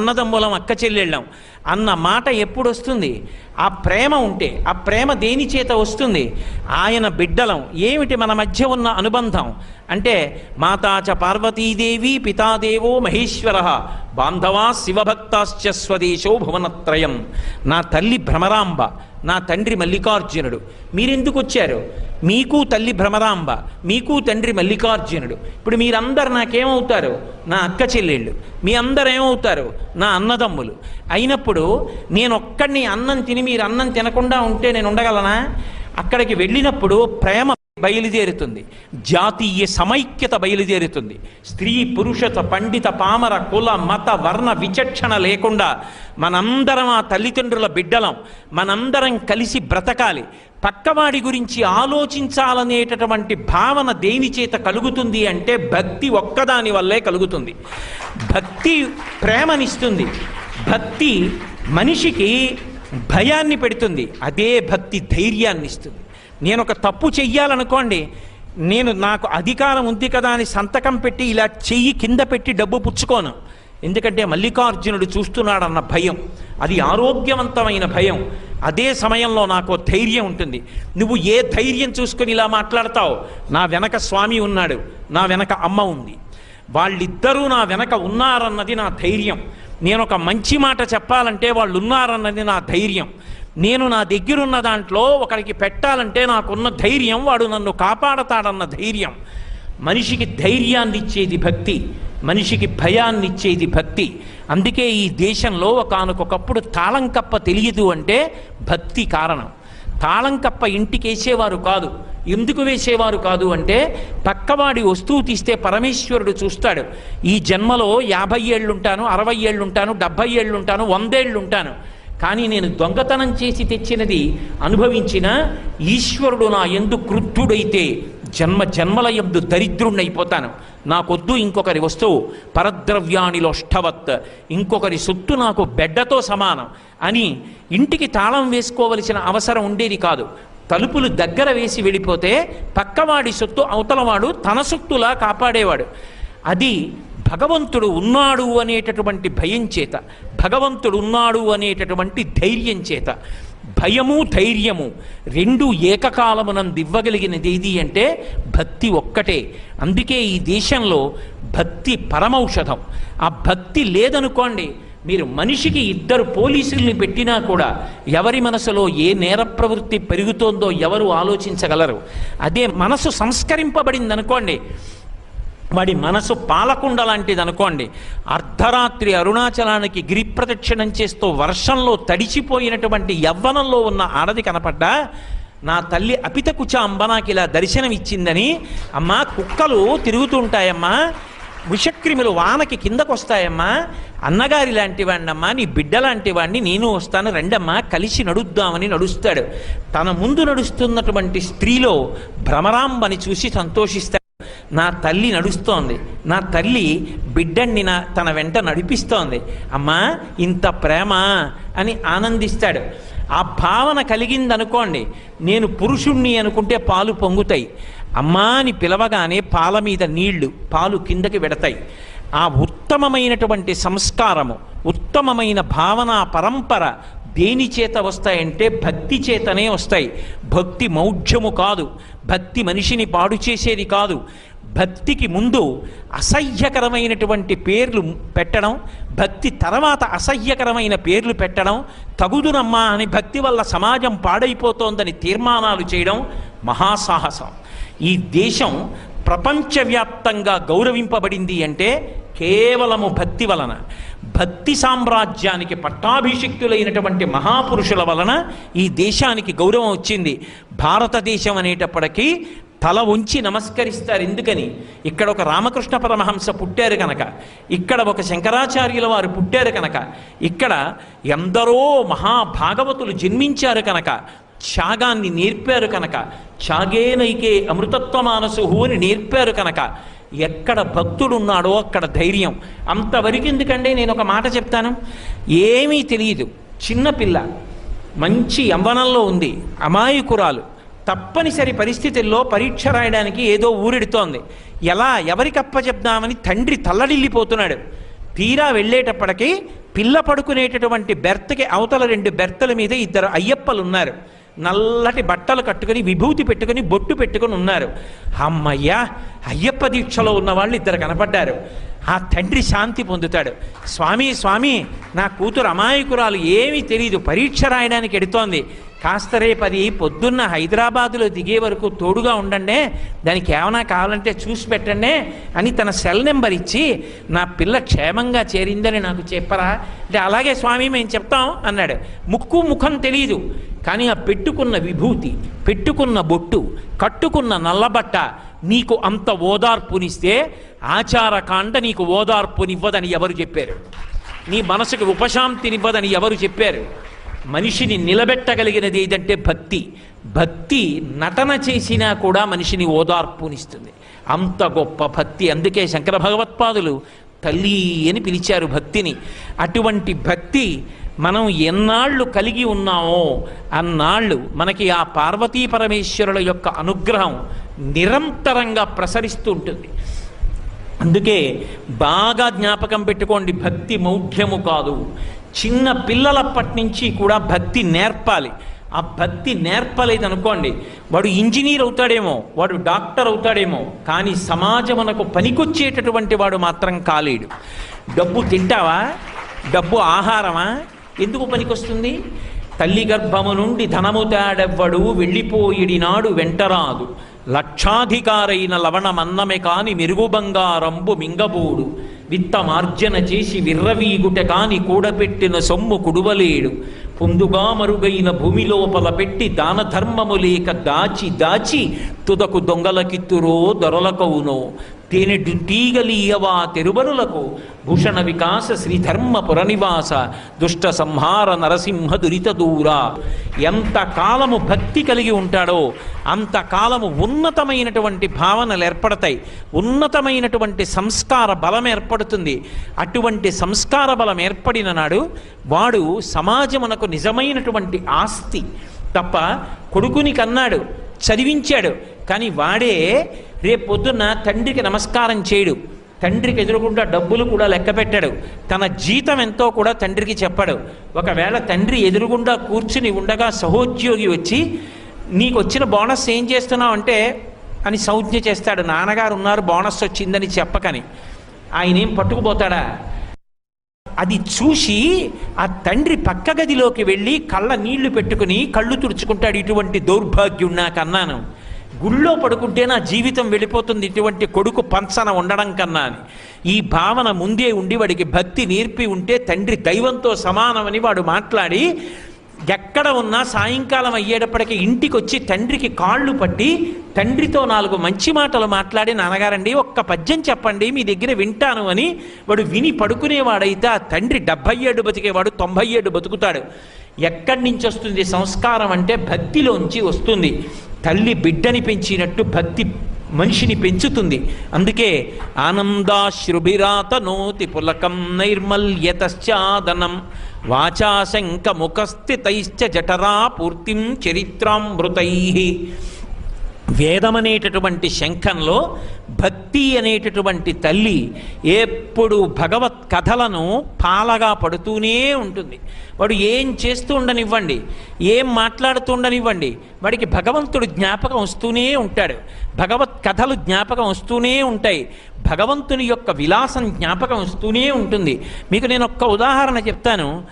అన్నదమ్ములం అక్క చెల్లెళ్ళం అన్న మాట ఎప్పుడు వస్తుంది ఆ ప్రేమ ఉంటే ఆ ప్రేమ దేని చేత వస్తుంది? ఆయన బిడ్డలం ఏమిటి మన మధ్య ఉన్న అనుబంధం? అంటే మాతాచ పార్వతీదేవి పితాదేవో మహేశ్వర బాంధవా శివభక్తాశ్చ స్వదేశో భువనత్రయం. నా తల్లి భ్రమరాంబ నా తండ్రి మల్లికార్జునుడు. మీరెందుకు వచ్చారు మీకు తల్లి భ్రమరాంబ మీకు తండ్రి మల్లికార్జునుడు. ఇప్పుడు మీరందరు నాకేమవుతారు? నా అక్క చెల్లెళ్ళు. మీ అందరు ఏమవుతారు నా అన్నదమ్ములు. అయినప్పుడు నేను ఒక్కడిని అన్నం తిని మీరు అన్నం తినకుండా ఉంటే నేను ఉండగలనా అక్కడికి వెళ్ళినప్పుడు ప్రేమ బయలుదేరుతుంది. జాతీయ సమైక్యత బయలుదేరుతుంది. స్త్రీ పురుషత పండిత పామర కుల మత వర్ణ విచక్షణ లేకుండా మనందరం ఆ తల్లిదండ్రుల బిడ్డలం. మనందరం కలిసి బ్రతకాలి. పక్కవాడి గురించి ఆలోచించాలనేటటువంటి భావన దేని చేత కలుగుతుంది అంటే భక్తి ఒక్కదాని వల్లే కలుగుతుంది. భక్తి ప్రేమనిస్తుంది. భక్తి మనిషికి భయాన్ని పెడుతుంది. అదే భక్తి ధైర్యాన్ని ఇస్తుంది నేను ఒక తప్పు చెయ్యాలనుకోండి నేను నాకు అధికారం ఉంది కదా అని సంతకం పెట్టి ఇలా చెయ్యి కింద పెట్టి డబ్బు పుచ్చుకోను. ఎందుకంటే మల్లికార్జునుడు చూస్తున్నాడన్న భయం. అది ఆరోగ్యవంతమైన భయం. అదే సమయంలో నాకు ధైర్యం ఉంటుంది. నువ్వు ఏ ధైర్యం చూసుకొని ఇలా మాట్లాడతావు? నా వెనక స్వామి ఉన్నాడు. నా వెనక అమ్మ ఉంది. వాళ్ళిద్దరూ నా వెనక ఉన్నారన్నది నా ధైర్యం. నేను ఒక మంచి మాట చెప్పాలంటే వాళ్ళు ఉన్నారన్నది నా ధైర్యం. నేను నా దగ్గరున్న దాంట్లో ఒకరికి పెట్టాలంటే నాకున్న ధైర్యం వాడు నన్ను కాపాడతాడన్న ధైర్యం. మనిషికి ధైర్యాన్ని ఇచ్చేది భక్తి మనిషికి భయాన్ని ఇచ్చేది భక్తి. అందుకే ఈ దేశంలో ఒకనకొకప్పుడు తాళం కప్ప తెలియదు అంటే భక్తి కారణం. తాళం కప్ప ఇంటికి వేసేవారు కాదు. ఎందుకు వేసేవారు కాదు అంటే పక్కవాడి వస్తువు తీస్తే పరమేశ్వరుడు చూస్తాడు. ఈ జన్మలో యాభై ఏళ్ళుంటాను అరవై ఏళ్ళుంటాను డెబ్భై ఏళ్ళుంటాను వందేళ్ళుంటాను. కానీ నేను దొంగతనం చేసి తెచ్చినది అనుభవించిన ఈశ్వరుడు నా ఎందు క్రుద్ధుడైతే జన్మ జన్మల ఎందు దరిద్రుణ్ణైపోతాను. నాకొద్దు ఇంకొకరి వస్తువు పరద్రవ్యాణిలో ష్టవత్ ఇంకొకరి సొత్తు నాకు బెడ్డతో సమానం అని ఇంటికి తాళం వేసుకోవలసిన అవసరం ఉండేది కాదు. తలుపులు దగ్గర వేసి వెళ్ళిపోతే పక్కవాడి సొత్తు అవతలవాడు తన సొత్తులా కాపాడేవాడు. అది భగవంతుడు ఉన్నాడు అనేటటువంటి భయం చేత భగవంతుడు ఉన్నాడు అనేటటువంటి ధైర్యం చేత భయము ధైర్యము రెండు ఏకకాలమునందు దివ్వగలిగినది ఏది అంటే భక్తి ఒక్కటే. అందుకే ఈ దేశంలో భక్తి పరమౌషధం. ఆ భక్తి లేదనుకోండి మీరు మనిషికి ఇద్దరు పోలీసుల్ని పెట్టినా కూడా ఎవరి మనసులో ఏ నేర ప్రవృత్తి పెరుగుతోందో ఎవరు ఆలోచించగలరు. అదే మనసు సంస్కరింపబడింది అనుకోండి వాడి మనసు పాలకుండ లాంటిది అనుకోండి అర్ధరాత్రి అరుణాచలానికి గిరి ప్రదక్షిణం చేస్తూ వర్షంలో తడిచిపోయినటువంటి యవ్వనంలో ఉన్న ఆడది కనపడ్డా నా తల్లి అపిత కుచ అంబ నాకు ఇలా దర్శనం ఇచ్చిందని అమ్మా కుక్కలు తిరుగుతుంటాయమ్మా విషక్రిములు వానకి కిందకు వస్తాయమ్మా అన్నగారి లాంటి వాడినమ్మా నీ బిడ్డ లాంటి వాడిని నేను వస్తాను రెండమ్మా కలిసి నడుద్దామని నడుస్తాడు. తన ముందు నడుస్తున్నటువంటి స్త్రీలో భ్రమరాంబని చూసి సంతోషిస్తాడు. నా తల్లి నడుస్తోంది. నా తల్లి బిడ్డని నా తన వెంట నడిపిస్తోంది. అమ్మా ఇంత ప్రేమ అని ఆనందిస్తాడు. ఆ భావన కలిగిందనుకోండి నేను పురుషుణ్ణి అనుకుంటే పాలు పొంగుతాయి. అమ్మా అని పిలవగానే పాల మీద నీళ్ళు పాలు కిందకి పెడతాయి ఆ ఉత్తమమైనటువంటి సంస్కారము ఉత్తమమైన భావన పరంపర దేని చేత వస్తాయంటే భక్తి చేతనే వస్తాయి. భక్తి మౌఢ్యము కాదు. భక్తి మనిషిని పాడు చేసేది కాదు. భక్తికి ముందు అసహ్యకరమైనటువంటి పేర్లు పెట్టడం భక్తి తర్వాత అసహ్యకరమైన పేర్లు పెట్టడం తగుదునమ్మా అని భక్తి వల్ల సమాజం పాడైపోతోందని తీర్మానాలు చేయడం మహాసాహసం. ఈ దేశం ప్రపంచవ్యాప్తంగా గౌరవింపబడింది అంటే కేవలము భక్తి వలన. భక్తి సామ్రాజ్యానికి పట్టాభిషిక్తులైనటువంటి మహాపురుషుల వలన ఈ దేశానికి గౌరవం వచ్చింది. భారతదేశం అనేటప్పటికీ తల ఉంచి నమస్కరిస్తారు. ఎందుకని? ఇక్కడ ఒక రామకృష్ణ పరమహంస పుట్టారు కనుక. ఇక్కడ ఒక శంకరాచార్యుల వారు పుట్టారు కనుక. ఇక్కడ ఎందరో మహాభాగవతులు జన్మించారు కనుక. త్యాగాన్ని నేర్పారు కనుక. త్యాగేనైకే అమృతత్వ మానసు అని నేర్పారు కనుక. ఎక్కడ భక్తుడున్నాడో అక్కడ ధైర్యం. అంతవరకు ఎందుకంటే నేను ఒక మాట చెప్తాను? ఏమీ తెలియదు. చిన్నపిల్ల మంచి యవ్వనంలో ఉంది. అమాయకురాలు. తప్పనిసరి పరిస్థితుల్లో పరీక్ష రాయడానికి ఏదో ఊరెడుతోంది. ఎలా ఎవరికి అప్పచెప్దామని తండ్రి తల్లడిల్లిపోతున్నాడు. తీరా వెళ్ళేటప్పటికీ పిల్ల పడుకునేటటువంటి బెర్త్కి అవతల రెండు బెర్తల మీద ఇద్దరు అయ్యప్పలు ఉన్నారు నల్లటి బట్టలు కట్టుకుని విభూతి పెట్టుకుని బొట్టు పెట్టుకుని ఉన్నారు. అమ్మయ్యా అయ్యప్ప దీక్షలో ఉన్న వాళ్ళు ఇద్దరు కనపడ్డారు. ఆ తండ్రి శాంతి పొందుతాడు. స్వామి స్వామి నా కూతురు అమాయకురాలు ఏమీ తెలియదు పరీక్ష రాయడానికి ఎడుతోంది. కాస్త రేపు అది పొద్దున్న హైదరాబాదులో దిగే వరకు తోడుగా ఉండండి దానికి ఏమైనా కావాలంటే చూసి పెట్టండి అని తన సెల్ నెంబర్ ఇచ్చి నా పిల్ల క్షేమంగా చేరిందని నాకు చెప్పరా? అంటే అలాగే స్వామి మేము చెప్తాం అన్నాడు. ముక్కు ముఖం తెలియదు కానీ ఆ పెట్టుకున్న విభూతి పెట్టుకున్న బొట్టు కట్టుకున్న నల్లబట్ట నీకు అంత ఓదార్పునిస్తే ఆచారకాండ నీకు ఓదార్పునివ్వదని ఎవరు చెప్పారు? నీ మనసుకు ఉపశాంతినివ్వదని ఎవరు చెప్పారు? మనిషిని నిలబెట్టగలిగినది ఏదంటే భక్తి. భక్తి నటన చేసినా కూడా మనిషిని ఓదార్పునిస్తుంది. అంత గొప్ప భక్తి. అందుకే శంకర భగవత్పాదులు తల్లి అని పిలిచారు భక్తిని. అటువంటి భక్తి మనం ఎన్నాళ్ళు కలిగి ఉన్నామో అన్నాళ్ళు మనకి ఆ పార్వతీ పరమేశ్వరుల యొక్క అనుగ్రహం నిరంతరంగా ప్రసరిస్తూ ఉంటుంది. అందుకే బాగా జ్ఞాపకం పెట్టుకోండి భక్తి మౌఢ్యము కాదు. చిన్న పిల్లలప్పటి నుంచి కూడా భక్తి నేర్పాలి. ఆ భక్తి నేర్పలేదనుకోండి వాడు ఇంజనీర్ అవుతాడేమో వాడు డాక్టర్ అవుతాడేమో కానీ సమాజమునకు పనికొచ్చేటటువంటి వాడు మాత్రం కాలేడు. డబ్బు తింటావా? డబ్బు ఆహారమా? ఎందుకు పనికొస్తుంది? తల్లి గర్భము నుండి ధనము తాడెవ్వడు వెళ్ళిపోయిడినాడు వెంటరాదు. లక్షాధికారైన లవణమన్నమే కాని మెరుగు బంగారంబు మింగబోడు. విత్తమార్జన చేసి విర్రవీగుట కాని కూడబెట్టిన సొమ్ము కుడువలేడు. పొందుగా మరుగైన భూమి లోపల పెట్టి దాన ధర్మము లేక దాచి దాచి తుదకు దొంగలకిత్తురో దొరలకవునో. తేనెడు తీగలీయవా తెరుబరులకు భూషణ వికాస శ్రీధర్మ పురనివాస దుష్ట సంహార నరసింహ దురిత దూర. ఎంత కాలము భక్తి కలిగి ఉంటాడో అంత కాలము ఉన్నతమైనటువంటి భావనలు ఏర్పడతాయి. ఉన్నతమైనటువంటి సంస్కార బలం ఏర్పడుతుంది. అటువంటి సంస్కార బలం ఏర్పడిన నాడు వాడు సమాజమునకు నిజమైనటువంటి ఆస్తి తప్ప కొడుకుని కన్నాడు చదివించాడు. కానీ వాడే రేపు పొద్దున్న తండ్రికి నమస్కారం చేయడు. తండ్రికి ఎదురుకుండా డబ్బులు కూడా లెక్క పెట్టాడు. తన జీతం ఎంతో కూడా తండ్రికి చెప్పాడు. ఒకవేళ తండ్రి ఎదురుగుండా కూర్చుని ఉండగా సహోద్యోగి వచ్చి నీకు వచ్చిన బోనస్ ఏం చేస్తున్నావు అంటే అని సంజ్ఞ చేస్తాడు. నాన్నగారు ఉన్నారు బోనస్ వచ్చిందని చెప్పకని. ఆయన ఏం పట్టుకుపోతాడా? అది చూసి ఆ తండ్రి పక్క గదిలోకి వెళ్ళి కళ్ళ నీళ్ళు పెట్టుకుని కళ్ళు తుడుచుకుంటాడు. ఇటువంటి దౌర్భాగ్యం నాకు అన్నాను గుళ్ళో పడుకుంటే నా జీవితం వెళ్ళిపోతుంది. ఇటువంటి కొడుకు పంచన ఉండడం కన్నా అని. ఈ భావన ముందే ఉండి వాడికి భక్తి నేర్పి ఉంటే తండ్రి దైవంతో సమానమని వాడు మాట్లాడి ఎక్కడ ఉన్నా సాయంకాలం అయ్యేటప్పటికి ఇంటికి వచ్చి తండ్రికి కాళ్ళు పట్టి తండ్రితో నాలుగు మంచి మాటలు మాట్లాడి నాన్నగారండి ఒక్క పద్యం చెప్పండి మీ దగ్గర వింటాను అని వాడు విని పడుకునేవాడైతే ఆ తండ్రి డెబ్భై ఏడు బతికేవాడు తొంభై ఏడు బతుకుతాడు. ఎక్కడి నుంచి వస్తుంది? సంస్కారం అంటే భక్తిలోంచి వస్తుంది. తల్లి బిడ్డని పెంచినట్టు భక్తి మనిషిని పెంచుతుంది. అందుకే ఆనందాశ్రుభిరాత నోతి పులకం నైర్మల్యతశ్చాదనం వాచాశంక ముఖస్థితైశ్చ జఠరా పూర్తిం చరిత్రామృతై. వేదమనేటటువంటి శంఖంలో భక్తి అనేటటువంటి తల్లి ఎప్పుడు భగవత్ కథలను పాలగా పడుతూనే ఉంటుంది. వాడు ఏం చేస్తూ ఉండనివ్వండి ఏం మాట్లాడుతూ ఉండనివ్వండి వాడికి భగవంతుడు జ్ఞాపకం వస్తూనే ఉంటాడు. భగవత్ కథలు జ్ఞాపకం వస్తూనే ఉంటాయి. భగవంతుని యొక్క విలాసం జ్ఞాపకం వస్తూనే ఉంటుంది. మీకు నేను ఒక్క ఉదాహరణ చెప్తాను.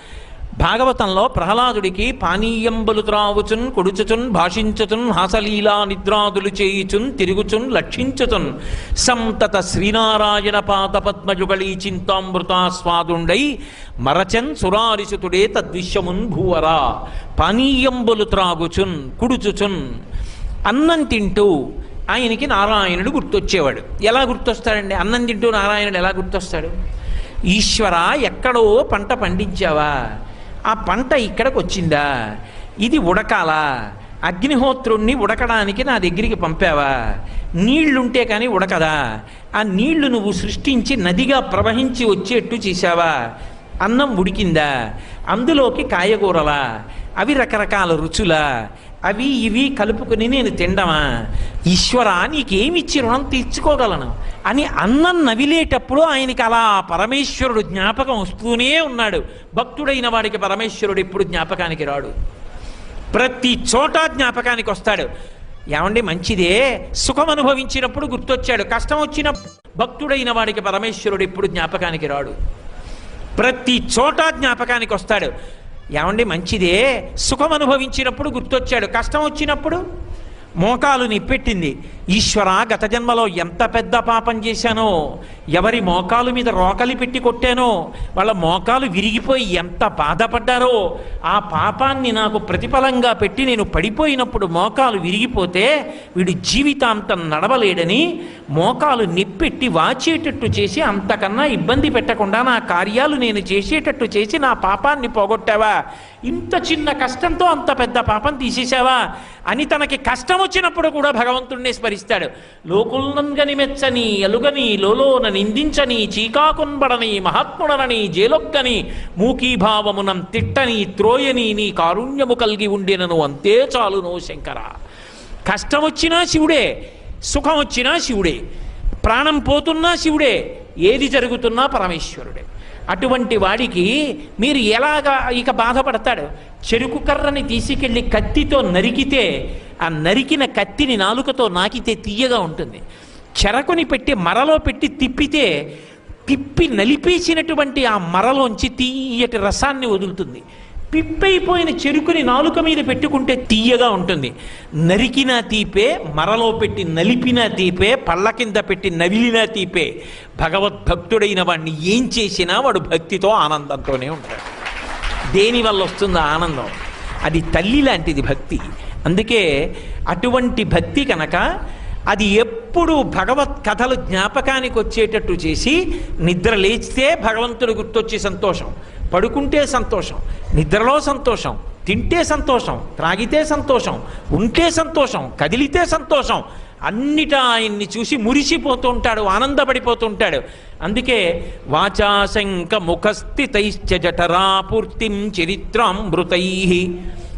భాగవతంలో ప్రహ్లాదుడికి పానీయంబలు త్రావుచున్ కొడుచుచున్ భాషించుచున్ హాసలీలా నిద్రాదులు చేయుచున్ తిరుగుచున్ లక్షించుచున్. సంతత శ్రీనారాయణ పాద పద్మజుగళీ చింతామృతాస్వాదుండై మరచన్ సురారిసుతుడే తద్విశ్యమున్ భూవరా. పానీయంబులు త్రాగుచున్ కుడుచుచున్. అన్నం తింటూ ఆయనకి నారాయణుడు గుర్తొచ్చేవాడు. ఎలా గుర్తొస్తాడండి? అన్నం తింటూ నారాయణుడు ఎలా గుర్తొస్తాడు? ఈశ్వర ఎక్కడో పంట పండించావా? ఆ పంట ఇక్కడికి వచ్చిందా ఇది ఉడకాలా? అగ్నిహోత్రుణ్ణి ఉడకడానికి నా దగ్గరికి పంపావా? నీళ్ళుంటే కానీ ఉడకదా? ఆ నీళ్ళు నువ్వు సృష్టించి నదిగా ప్రవహించి వచ్చేట్టు చేశావా? అన్నం ఉడికిందా? అందులోకి కాయగూరలా? అవి రకరకాల రుచులా? అవి ఇవి కలుపుకుని నేను తిండమా? ఈశ్వర నీకేమిచ్చి రుణం తీర్చుకోగలను? అని అన్నం నవిలేటప్పుడు ఆయనకి అలా పరమేశ్వరుడు జ్ఞాపకం వస్తూనే ఉన్నాడు. భక్తుడైన వాడికి పరమేశ్వరుడు ఎప్పుడు జ్ఞాపకానికి రాడు. ప్రతి చోట జ్ఞాపకానికి వస్తాడు. ఏమండి మంచిదే? సుఖం అనుభవించినప్పుడు గుర్తొచ్చాడు. కష్టం వచ్చిన భక్తుడైన వాడికి పరమేశ్వరుడు ఎప్పుడు జ్ఞాపకానికి రాడు. ప్రతి చోట జ్ఞాపకానికి వస్తాడు. ఏమండి మంచిదే? సుఖం అనుభవించినప్పుడు గుర్తొచ్చాడు. కష్టం వచ్చినప్పుడు మోకాలు నిప్పెట్టింది. ఈశ్వర గత జన్మలో ఎంత పెద్ద పాపం చేశానో ఎవరి మోకాలు మీద రోకలి పెట్టి కొట్టానో వాళ్ళ మోకాలు విరిగిపోయి ఎంత బాధపడ్డారో ఆ పాపాన్ని నాకు ప్రతిఫలంగా పెట్టి నేను పడిపోయినప్పుడు మోకాలు విరిగిపోతే వీడు జీవితాంతం నడవలేడని మోకాలు నిప్పెట్టి వాచేటట్టు చేసి అంతకన్నా ఇబ్బంది పెట్టకుండా నా కార్యాలు నేను చేసేటట్టు చేసి నా పాపాన్ని పోగొట్టావా? ఇంత చిన్న కష్టంతో అంత పెద్ద పాపం తీసేసావా అని తనకి కష్టం వచ్చినప్పుడు కూడా భగవంతుణ్ణి స్మరిస్తాడు లోకుల్నంగని మెచ్చని ఎలుగని లోలోన నిందించని చీకాకున్బడని మహాత్ముడనని జేలొక్కని మూకీభావమునం తిట్టని త్రోయని నీ కారుణ్యము కలిగి ఉండినను అంతే చాలును శంకర. కష్టం వచ్చినా శివుడే సుఖం వచ్చినా శివుడే ప్రాణం పోతున్నా శివుడే ఏది జరుగుతున్నా పరమేశ్వరుడే. అటువంటి వాడికి మీరు ఎలాగా ఇక బాధపడతాడు? చెరుకు కర్రని తీసుకెళ్ళి కత్తితో నరికితే ఆ నరికిన కత్తిని నాలుకతో నాకితే తీయగా ఉంటుంది. చెరకుని పెట్టి మరలో పెట్టి తిప్పితే తిప్పి నలిపేసినటువంటి ఆ మరలోంచి తీయటి రసాన్ని వదులుతుంది. పిప్పైపోయిన చెరుకుని నాలుక మీద పెట్టుకుంటే తీయగా ఉంటుంది. నరికిన తీపే మరలో పెట్టి నలిపిన తీపే పళ్ళ కింద పెట్టి నవిలిన తీపే. భగవద్భక్తుడైన వాడిని ఏం చేసినా వాడు భక్తితో ఆనందంతోనే ఉంటాడు. దేని వల్ల వస్తుంది ఆనందం. అది తల్లి లాంటిది భక్తి. అందుకే అటువంటి భక్తి కనుక అది ఎప్పుడు భగవత్ కథలు జ్ఞాపకానికి వచ్చేటట్టు చేసి నిద్ర లేచితే భగవంతుడు గుర్తొచ్చి సంతోషం. పడుకుంటే సంతోషం నిద్రలో సంతోషం తింటే సంతోషం త్రాగితే సంతోషం ఉంటే సంతోషం కదిలితే సంతోషం అన్నిట ఆయన్ని చూసి మురిసిపోతూ ఉంటాడు ఆనందపడిపోతుంటాడు. అందుకే వాచాశంక ముఖస్థితైశ్చ జఠరాపూర్తిం చరిత్రామృతై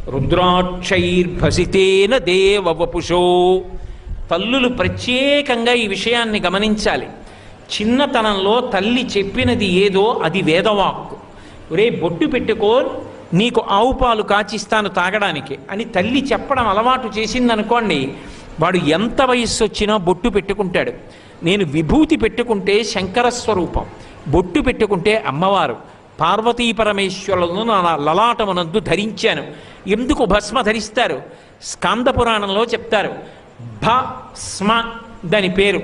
రుద్రాక్షైర్భసితేన దేవవపుషో. తల్లులు ప్రత్యేకంగా ఈ విషయాన్ని గమనించాలి. చిన్నతనంలో తల్లి చెప్పినది ఏదో అది వేదవాక్కు. ఒరే బొట్టు పెట్టుకో నీకు ఆవు పాలు కాచిస్తాను తాగడానికి అని తల్లి చెప్పడం అలవాటు చేసిందనుకోండి వాడు ఎంత వయస్సు వచ్చినా బొట్టు పెట్టుకుంటాడు. నేను విభూతి పెట్టుకుంటే శంకర స్వరూపం బొట్టు పెట్టుకుంటే అమ్మవారు. పార్వతీ పరమేశ్వరులను నా లలాటమునందు ధరించాను. ఎందుకు భస్మ ధరిస్తారు? స్కాంద పురాణంలో చెప్తారు. భ స్మ దాని పేరు.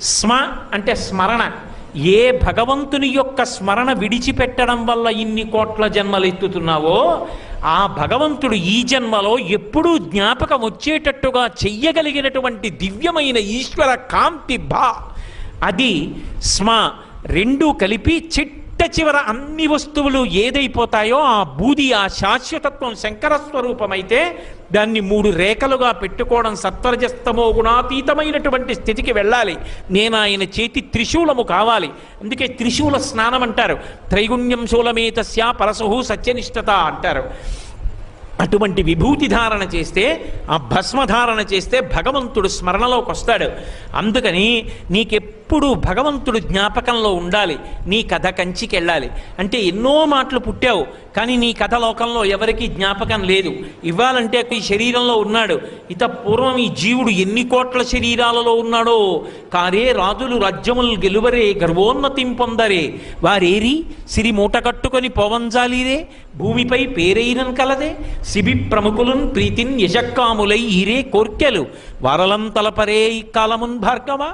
స్మ అంటే స్మరణ. ఏ భగవంతుని యొక్క స్మరణ విడిచిపెట్టడం వల్ల ఇన్ని కోట్ల జన్మలు ఎత్తుతున్నావో ఆ భగవంతుడు ఈ జన్మలో ఎప్పుడూ జ్ఞాపకం వచ్చేటట్టుగా చెయ్యగలిగినటువంటి దివ్యమైన ఈశ్వర కాంతి భా అది స్మ రెండూ కలిపి చిట్ట చివర అన్ని వస్తువులు ఏదైపోతాయో ఆ బూది ఆ శాశ్వతత్వం శంకర స్వరూపమైతే దాన్ని మూడు రేఖలుగా పెట్టుకోవడం సత్వరజస్తమో గుణాతీతమైనటువంటి స్థితికి వెళ్ళాలి. నేను ఆయన చేతి త్రిశూలము కావాలి. అందుకే త్రిశూల స్నానం అంటారు. త్రైగుణ్యం శూలమేతస్య పరసహు సత్యనిష్టత అంటారు. అటువంటి విభూతి ధారణ చేస్తే ఆ భస్మధారణ చేస్తే భగవంతుడు స్మరణలోకి వస్తాడు. అందుకని నీకెప్పుడు భగవంతుడు జ్ఞాపకంలో ఉండాలి. నీ కథ కంచికెళ్ళాలి. అంటే ఎన్నో మాటలు పుట్టావు కానీ నీ కథ లోకంలో ఎవరికీ జ్ఞాపకం లేదు. ఇవ్వాలంటే ఈ శరీరంలో ఉన్నాడు. ఇత పూర్వం ఈ జీవుడు ఎన్ని కోట్ల శరీరాలలో ఉన్నాడో? కారే రాజులు రాజ్యములు గెలువరే గర్వోన్నతిం పొందరే. వారేరి సిరి మూట కట్టుకొని పోవంజాలిరే భూమిపై పేరైనన్ కలదే. సిబి ప్రముఖులున్ ప్రీతిన్ యశక్కాములై ఈరే కోర్కెలు. వరలం తలపరే ఈ కాలమున్ భార్గవ.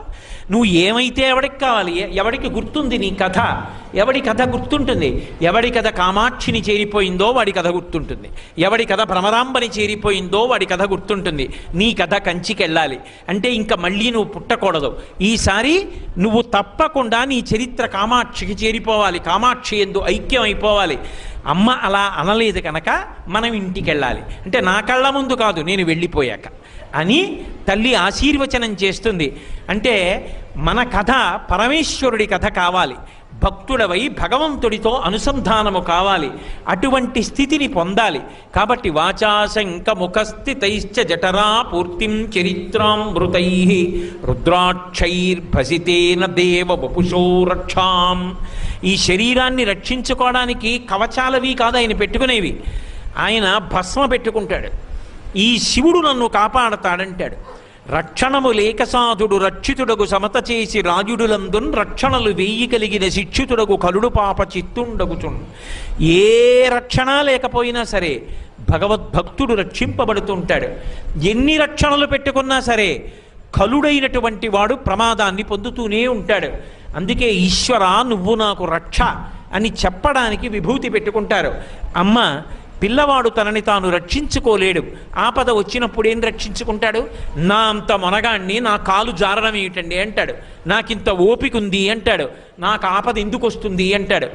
నువ్వు అర్థమైతే ఎవడికి కావాలి? ఎవడికి గుర్తుంది నీ కథ? ఎవడి కథ గుర్తుంటుంది? ఎవడి కథ కామాక్షిని చేరిపోయిందో వాడి కథ గుర్తుంటుంది. ఎవడి కథ భ్రమరాంబని చేరిపోయిందో వాడి కథ గుర్తుంటుంది. నీ కథ కంచికెళ్ళాలి. అంటే ఇంకా మళ్ళీ నువ్వు పుట్టకూడదు. ఈసారి నువ్వు తప్పకుండా నీ చరిత్ర కామాక్షికి చేరిపోవాలి. కామాక్షి ఎందు ఐక్యం అయిపోవాలి అమ్మ అలా అనలేదు కనుక మనం ఇంటికి వెళ్ళాలి అంటే నా కళ్ళ ముందు కాదు నేను వెళ్ళిపోయాక. అని తల్లి ఆశీర్వచనం చేస్తుంది. అంటే మన కథ పరమేశ్వరుడి కథ కావాలి. భక్తుడవై భగవంతుడితో అనుసంధానము కావాలి. అటువంటి స్థితిని పొందాలి. కాబట్టి వాచాశంక ముఖస్థితైశ్చ జఠరా పూర్తిం చరిత్రామృతై రుద్రాక్షైర్భసితేన దేవ వపుషో రక్షాం. ఈ శరీరాన్ని రక్షించుకోవడానికి కవచాలవి కాదు ఆయన పెట్టుకునేవి. ఆయన భస్మ పెట్టుకుంటాడు. ఈ శివుడు నన్ను కాపాడతాడంటాడు. రక్షణము లేక సాధుడు రక్షితుడగు సమత చేసి రాజుడులందున్ రక్షణలు వేయి కలిగిన శిక్షితుడకు కలుడు పాప చిత్తుండగుచున్. ఏ రక్షణ లేకపోయినా సరే భగవద్భక్తుడు రక్షింపబడుతుంటాడు. ఎన్ని రక్షణలు పెట్టుకున్నా సరే కలుడైనటువంటి వాడు ప్రమాదాన్ని పొందుతూనే ఉంటాడు. అందుకే ఈశ్వరా నువ్వు నాకు రక్ష అని చెప్పడానికి విభూతి పెట్టుకుంటారు. అమ్మ పిల్లవాడు తనని తాను రక్షించుకోలేడు. ఆపద వచ్చినప్పుడు ఏం రక్షించుకుంటాడు? నా అంత మొనగాణ్ణి నా కాలు జారడం ఏమిటండి అంటాడు. నాకింత ఓపిక ఉంది అంటాడు. నాకు ఆపద ఎందుకు వస్తుంది అంటాడు.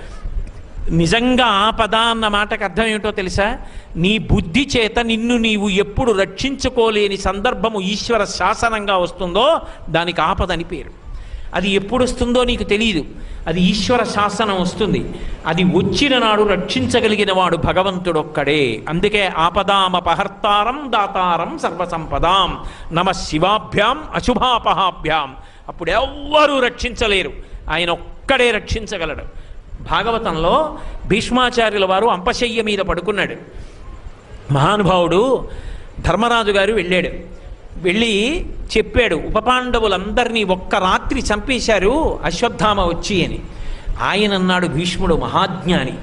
నిజంగా ఆపద అన్న మాటకు అర్థం ఏమిటో తెలుసా? నీ బుద్ధి చేత నిన్ను నీవు ఎప్పుడు రక్షించుకోలేని సందర్భము ఈశ్వర శాసనంగా వస్తుందో దానికి ఆపదని పేరు. అది ఎప్పుడు వస్తుందో నీకు తెలియదు అది ఈశ్వర శాసనం వస్తుంది. అది వచ్చిన నాడు రక్షించగలిగిన వాడు భగవంతుడొక్కడే. అందుకే ఆపదామపహర్తారం దాతారం సర్వసంపదాం. నమ శివాభ్యాం అశుభాపహాభ్యాం. అప్పుడు ఎవ్వరూ రక్షించలేరు. ఆయన ఒక్కడే రక్షించగలడు. భాగవతంలో భీష్మాచార్యుల వారు అంపశయ్య మీద పడుకున్నాడు. మహానుభావుడు ధర్మరాజు గారు వెళ్ళాడు. వెళ్ళి చెప్పాడు ఉపపాండవులందరినీ ఒక్క రాత్రి చంపేశారు అశ్వత్థామ వచ్చి అని. ఆయన అన్నాడు భీష్ముడు మహాజ్ఞాని.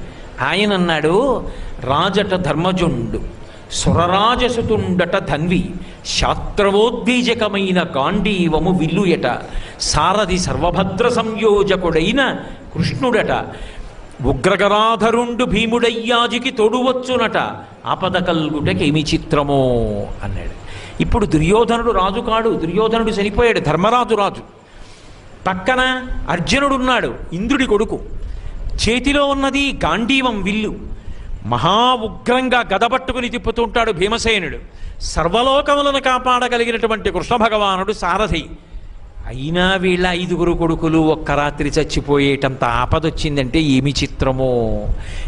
ఆయన అన్నాడు రాజట ధర్మజుండు సురరాజసుతుండట ధన్వి శాస్త్రవోద్వీజకమైన గాంధీవము విల్లుయట సారథి సర్వభద్ర సంయోజకుడైన కృష్ణుడట ఉగ్రగరాధరుండు భీముడయ్యాజికి తొడువచ్చునట ఆపద కల్గుటకేమి చిత్రమో అన్నాడు. ఇప్పుడు దుర్యోధనుడు రాజు కాడు. దుర్యోధనుడు చనిపోయాడు. ధర్మరాజు రాజు. పక్కన అర్జునుడున్నాడు ఇంద్రుడి కొడుకు. చేతిలో ఉన్నది గాంధీవం విల్లు. మహా ఉగ్రంగా గదపట్టుకుని తిప్పుతుంటాడు భీమసేనుడు. సర్వలోకములను కాపాడగలిగినటువంటి కృష్ణ భగవానుడు సారథి. అయినా వీళ్ళ ఐదుగురు కొడుకులు ఒక్క రాత్రి చచ్చిపోయేటంత ఆపదొచ్చిందంటే ఏమి చిత్రమో.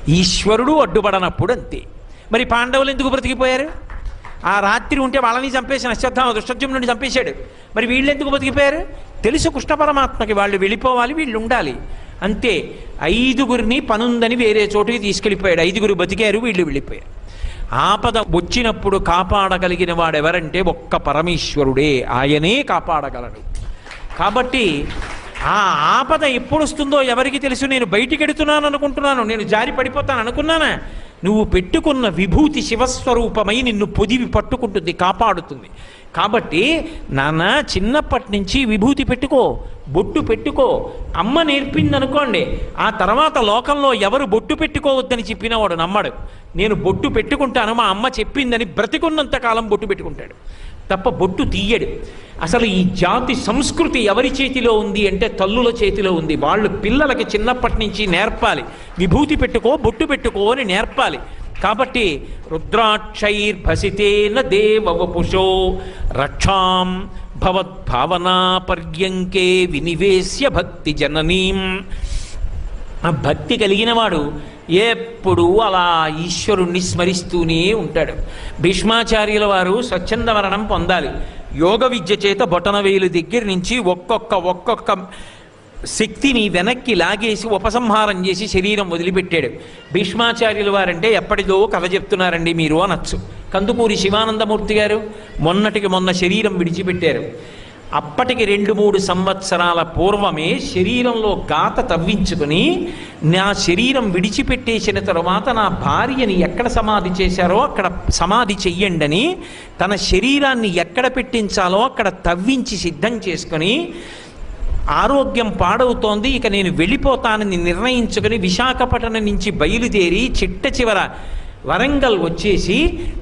ఈశ్వరుడు అడ్డుపడనప్పుడు అంతే మరి పాండవులు ఎందుకు బ్రతికిపోయారు? ఆ రాత్రి ఉంటే వాళ్ళని చంపేసిన అశ్వత్థామ దుష్టజ్యుమ్నుని చంపేశాడు. మరి వీళ్ళు ఎందుకు బతికిపోయారు? తెలుసు కృష్ణ పరమాత్మకి వాళ్ళు వెళ్ళిపోవాలి వీళ్ళు ఉండాలి. అంతే ఐదుగురిని పనుందని వేరే చోటుకి తీసుకెళ్ళిపోయాడు. ఐదుగురు బతికారు వీళ్ళు వెళ్ళిపోయారు. ఆపద వచ్చినప్పుడు కాపాడగలిగిన వాడెవరంటే ఒక్క పరమేశ్వరుడే. ఆయనే కాపాడగలడు. కాబట్టి ఆ ఆపద ఎప్పుడు వస్తుందో ఎవరికి తెలుసు? నేను బయటికి ఎడుతున్నాను అనుకుంటున్నాను నేను జారి పడిపోతాను అనుకున్నానా? నువ్వు పెట్టుకున్న విభూతి శివస్వరూపమై నిన్ను పొదివి పట్టుకుంటుంది కాపాడుతుంది. కాబట్టి నాన్న చిన్నప్పటి నుంచి విభూతి పెట్టుకో బొట్టు పెట్టుకో. అమ్మ నేర్పింది అనుకోండి ఆ తర్వాత లోకంలో ఎవరు బొట్టు పెట్టుకోవద్దని చెప్పినవాడు నమ్మడు. నేను బొట్టు పెట్టుకుంటాను మా అమ్మ చెప్పిందని బ్రతికున్నంతకాలం బొట్టు పెట్టుకుంటాడు. తప్ప బొట్టు తీయడు. అసలు ఈ జాతి సంస్కృతి ఎవరి చేతిలో ఉంది అంటే తల్లుల చేతిలో ఉంది. వాళ్ళు పిల్లలకి చిన్నప్పటి నుంచి నేర్పాలి. విభూతి పెట్టుకో బొట్టు పెట్టుకో అని నేర్పాలి. కాబట్టి రుద్రాక్షైర్భసితేన దేవవపుషో రక్షాం భవద్భావనా పర్యంకే వినివేశ్య భక్తి జననీం. ఆ భక్తి కలిగినవాడు ఎప్పుడూ అలా ఈశ్వరుణ్ణి స్మరిస్తూనే ఉంటాడు. భీష్మాచార్యుల వారు స్వచ్ఛంద మరణం పొందాలి. యోగ విద్య చేత బొటనవేలు దగ్గర నుంచి ఒక్కొక్క ఒక్కొక్క శక్తిని వెనక్కి లాగేసి ఉపసంహారం చేసి శరీరం వదిలిపెట్టాడు. భీష్మాచార్యుల వారంటే ఎప్పటిదో కథ చెప్తున్నారండి మీరు అనొచ్చు. కందుకూరి శివానందమూర్తి గారు మొన్నటికి మొన్న శరీరం విడిచిపెట్టారు. అప్పటికి రెండు మూడు సంవత్సరాల పూర్వమే శరీరంలో గాత తవ్వించుకుని నా శరీరం విడిచిపెట్టేసిన తరువాత నా భార్యని ఎక్కడ సమాధి చేశారో అక్కడ సమాధి చెయ్యండని తన శరీరాన్ని ఎక్కడ పెట్టించాలో అక్కడ తవ్వించి సిద్ధం చేసుకుని ఆరోగ్యం పాడవుతోంది ఇక నేను వెళ్ళిపోతానని నిర్ణయించుకుని విశాఖపట్నం నుంచి బయలుదేరి చిట్ట చివర వరంగల్ వచ్చేసి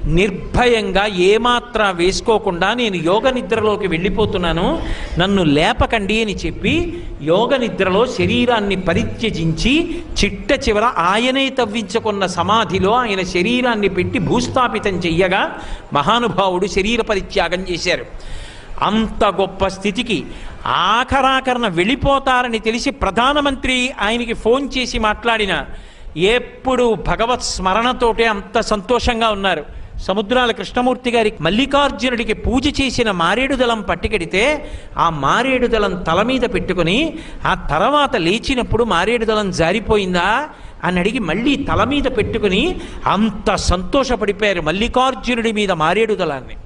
నిర్భయంగా ఏమాత్రా వేసుకోకుండా నేను యోగ నిద్రలోకి వెళ్ళిపోతున్నాను. నన్ను లేపకండి అని చెప్పి యోగ నిద్రలో శరీరాన్ని పరిత్యజించి చిట్ట చివర ఆయనే తవ్వించుకున్న సమాధిలో ఆయన శరీరాన్ని పెట్టి భూస్థాపితం చెయ్యగా మహానుభావుడు శరీర పరిత్యాగం చేశారు. అంత గొప్ప స్థితికి ఆఖరాఖరణ వెళ్ళిపోతారని తెలిసి ప్రధానమంత్రి ఆయనకి ఫోన్ చేసి మాట్లాడిన ఎప్పుడు భగవత్ స్మరణతోటే అంత సంతోషంగా ఉన్నారు. సముద్రాల కృష్ణమూర్తి గారి మల్లికార్జునుడికి పూజ చేసిన మారేడు దళం పట్టుకెడితే ఆ మారేడు దళం తల మీద పెట్టుకుని ఆ తర్వాత లేచినప్పుడు మారేడు దళం జారిపోయిందా అని అడిగి మళ్ళీ తల మీద పెట్టుకుని అంత సంతోషపడిపోయారు మల్లికార్జునుడి మీద మారేడు దళాన్ని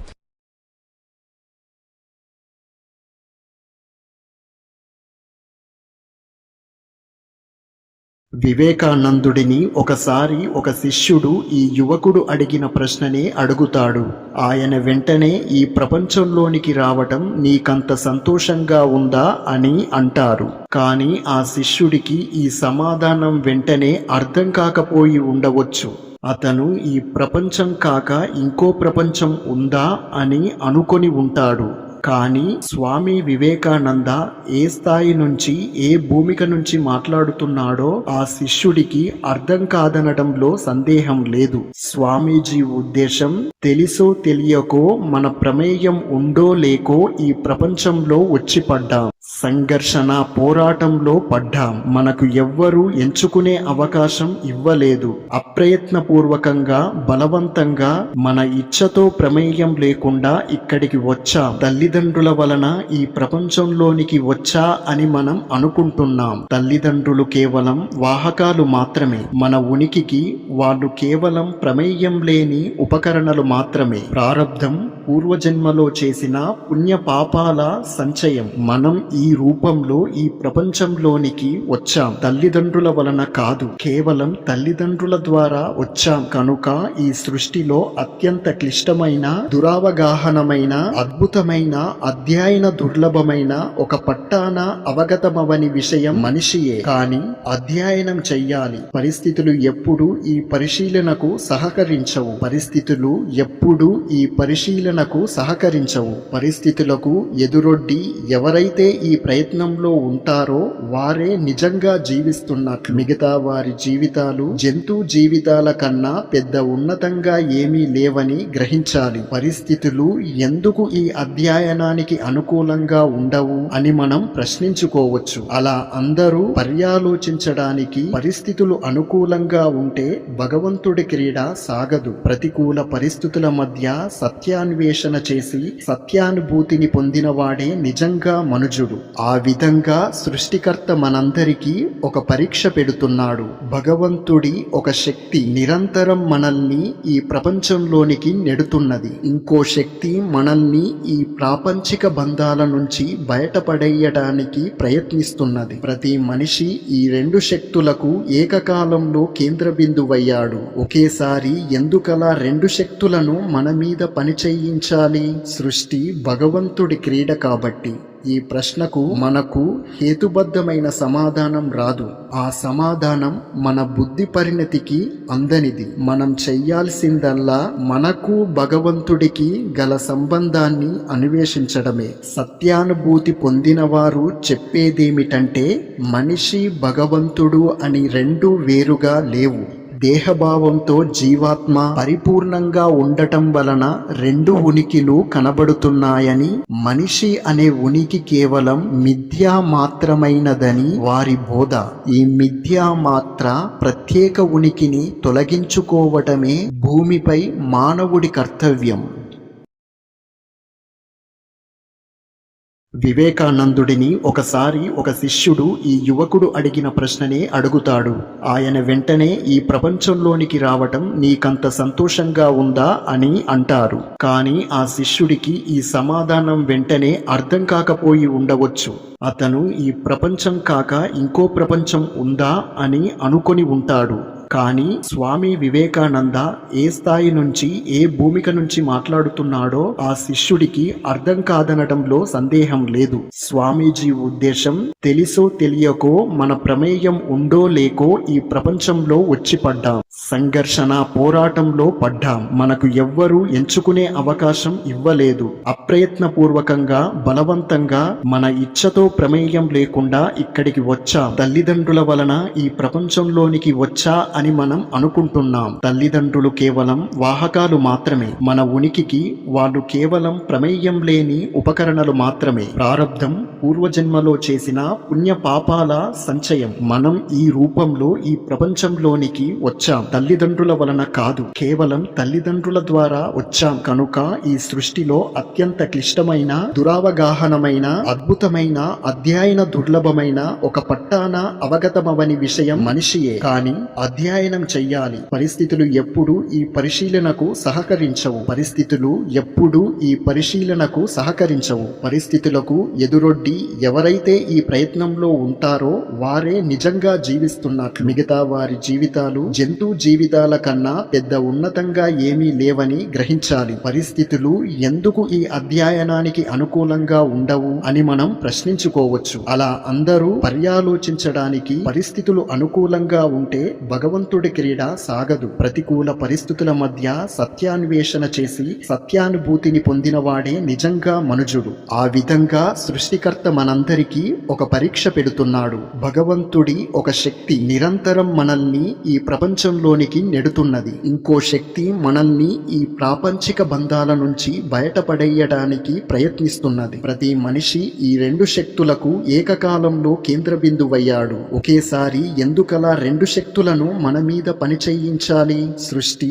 వివేకానందుడిని ఒకసారి ఒక శిష్యుడు ఈ యువకుడు అడిగిన ప్రశ్ననే అడుగుతాడు. ఆయన వెంటనే ఈ ప్రపంచంలోనికి రావటం నీకంత సంతోషంగా ఉందా అని అంటారు. కానీ ఆ శిష్యుడికి ఈ సమాధానం వెంటనే అర్థం కాకపోయి ఉండవచ్చు. అతను ఈ ప్రపంచం కాక ఇంకో ప్రపంచం ఉందా అని అనుకొని ఉంటాడు. కానీ స్వామి వివేకానంద ఏ స్థాయి నుంచి ఏ భూమిక నుంచి మాట్లాడుతున్నాడో ఆ శిష్యుడికి అర్థం కాదనడంలో సందేహం లేదు. స్వామీజీ ఉద్దేశం తెలుసో తెలియకో మన ప్రమేయం ఉందో లేకో ఈ ప్రపంచంలో వచ్చి పడ్డాం. సంఘర్షణ పోరాటంలో పడ్డాం. మనకు ఎవ్వరూ ఎంచుకునే అవకాశం ఇవ్వలేదు. అప్రయత్నపూర్వకంగా బలవంతంగా మన ఇచ్చతో ప్రమేయం లేకుండా ఇక్కడికి వచ్చాం. తల్లిదండ్రుల వలన ఈ ప్రపంచంలోనికి వచ్చా అని మనం అనుకుంటున్నాం. తల్లిదండ్రులు కేవలం వాహకాలు మాత్రమే. మన ఉనికికి వాళ్ళు కేవలం ప్రమేయం లేని ఉపకరణలు మాత్రమే. ప్రారబ్ధం పూర్వజన్మలో చేసిన పుణ్య పాపాల సంచయం. మనం ఈ రూపంలో ఈ ప్రపంచంలోనికి వచ్చాం. తల్లిదండ్రుల వలన కాదు కేవలం తల్లిదండ్రుల ద్వారా వచ్చాం. కనుక ఈ సృష్టిలో అత్యంత క్లిష్టమైన దురావగాహనమైన అద్భుతమైన అధ్యయన దుర్లభమైన ఒక పట్టాన అవగతమవని విషయం మనిషియే. కానీ అధ్యయనం చెయ్యాలి. పరిస్థితులు ఎప్పుడు ఈ పరిశీలనకు సహకరించవు. పరిస్థితులు ఎప్పుడు ఈ పరిశీలనకు సహకరించవు. పరిస్థితులకు ఎదురొడ్డి ఎవరైతే ఈ ప్రయత్నంలో ఉంటారో వారే నిజంగా జీవిస్తున్నట్లు. మిగతా వారి జీవితాలు జంతు జీవితాల కన్నా పెద్ద ఉన్నతంగా ఏమీ లేవని గ్రహించాలి. పరిస్థితులు ఎందుకు ఈ అధ్యయనానికి అనుకూలంగా ఉండవు అని మనం ప్రశ్నించుకోవచ్చు. అలా అందరూ పర్యాలోచించడానికి పరిస్థితులు అనుకూలంగా ఉంటే భగవంతుడి క్రీడ సాగదు. ప్రతికూల పరిస్థితుల మధ్య సత్యాన్వేషణ చేసి సత్యానుభూతిని పొందినవాడే నిజంగా మనుజుడు. ఆ విధంగా సృష్టికర్త మనందరికీ ఒక పరీక్ష పెడుతున్నాడు. భగవంతుడి ఒక శక్తి నిరంతరం మనల్ని ఈ ప్రపంచంలోనికి నెడుతున్నది. ఇంకో శక్తి మనల్ని ఈ ప్రాపంచిక బంధాల నుంచి బయటపడేయడానికి ప్రయత్నిస్తున్నది. ప్రతి మనిషి ఈ రెండు శక్తులకు ఏకకాలంలో కేంద్ర బిందువయ్యాడు ఒకేసారి ఎందుకలా రెండు శక్తులను మన మీద పని చేయించాలి సృష్టి భగవంతుడి క్రీడ కాబట్టి. ఈ ప్రశ్నకు మనకు హేతుబద్ధమైన సమాధానం రాదు. ఆ సమాధానం మన బుద్ధి పరిణతికి అందనిది. మనం చెయ్యాల్సిందల్లా మనకు భగవంతుడికి గల సంబంధాన్ని అన్వేషించడమే. సత్యానుభూతి పొందినవారు చెప్పేదేమిటంటే మనిషి భగవంతుడు అని రెండు వేరుగా లేవు. దేహభావంతో జీవాత్మ పరిపూర్ణంగా ఉండటం వలన రెండు ఉనికిలు కనబడుతున్నాయని మనిషి అనే ఉనికి కేవలం మిథ్యా మాత్రమైనదని వారి బోధ. ఈ మిథ్యా మాత్ర ప్రత్యేక ఉనికిని తొలగించుకోవటమే భూమిపై మానవుడి కర్తవ్యం. వివేకానందుడిని ఒకసారి ఒక శిష్యుడు ఈ యువకుడు అడిగిన ప్రశ్ననే అడుగుతాడు. ఆయన వెంటనే ఈ ప్రపంచంలోనికి రావటం నీకంత సంతోషంగా ఉందా అని అంటారు. కానీ ఆ శిష్యుడికి ఈ సమాధానం వెంటనే అర్థం కాకపోయి ఉండవచ్చు. అతను ఈ ప్రపంచం కాక ఇంకో ప్రపంచం ఉందా అని అనుకొని ఉంటాడు. కానీ స్వామి వివేకానంద ఏ స్థాయి నుంచి ఏ భూమిక నుంచి మాట్లాడుతున్నాడో ఆ శిష్యుడికి అర్థం కాదనడంలో సందేహం లేదు. స్వామీజీ ఉద్దేశం తెలుసో తెలియకో మన ప్రమేయం ఉందో లేకో ఈ ప్రపంచంలో వచ్చి పడ్డాం. సంఘర్షణ పోరాటంలో పడ్డాం. మనకు ఎవ్వరూ ఎంచుకునే అవకాశం ఇవ్వలేదు. అప్రయత్నపూర్వకంగా బలవంతంగా మన ఇచ్చతో ప్రమేయం లేకుండా ఇక్కడికి వచ్చా. తల్లిదండ్రుల వలన ఈ ప్రపంచంలోనికి వచ్చా అని మనం అనుకుంటున్నాం. తల్లిదండ్రులు కేవలం వాహకాలు మాత్రమే. మన ఉనికికి వాళ్ళు కేవలం ప్రమేయం లేని ఉపకరణలు మాత్రమే. ప్రారంధం పూర్వజన్మలో చేసిన పుణ్య పాపాల సంచయం. మనం ఈ రూపంలో ఈ ప్రపంచంలోనికి వచ్చాం. తల్లిదండ్రుల వలన కాదు. కేవలం తల్లిదండ్రుల ద్వారా వచ్చాం. కనుక ఈ సృష్టిలో అత్యంత క్లిష్టమైన దురావగాహనమైన అద్భుతమైన అధ్యయన దుర్లభమైన ఒక పట్టాన అవగతమవని విషయం మనిషియే. కాని అధ్యయనం అధ్యయనం చెయ్యాలి. పరిస్థితులు ఎప్పుడు ఈ పరిశీలనకు సహకరించవు. పరిస్థితులు ఎప్పుడు ఈ పరిశీలనకు సహకరించవు. పరిస్థితులకు ఎదురొడ్డి ఎవరైతే ఈ ప్రయత్నంలో ఉంటారో వారే నిజంగా జీవిస్తున్నట్లు. మిగతా వారి జీవితాలు జంతు జీవితాల కన్నా పెద్ద ఉన్నతంగా ఏమీ లేవని గ్రహించాలి. పరిస్థితులు ఎందుకు ఈ అధ్యయనానికి అనుకూలంగా ఉండవు అని మనం ప్రశ్నించుకోవచ్చు. అలా అందరూ పర్యాలోచించడానికి పరిస్థితులు అనుకూలంగా ఉంటే భగవంతుడి క్రీడ సాగదు. ప్రతికూల పరిస్థితుల మధ్య సత్యాన్వేషణ చేసి సత్యానుభూతిని పొందినవాడే నిజంగా మనుజుడు. ఆ విధంగా సృష్టికర్త మనందరికీ ఒక పరీక్ష పెడుతున్నాడు. భగవంతుడి ఒక శక్తి నిరంతరం మనల్ని ఈ ప్రపంచంలోనికి నెడుతున్నది. ఇంకో శక్తి మనల్ని ఈ ప్రాపంచిక బంధాల నుంచి బయటపడేయడానికి ప్రయత్నిస్తున్నది. ప్రతి మనిషి ఈ రెండు శక్తులకు ఏకకాలంలో కేంద్ర బిందువయ్యాడు ఒకేసారి ఎందుకలా రెండు శక్తులను మన మీద పని చేయించాలి. సృష్టి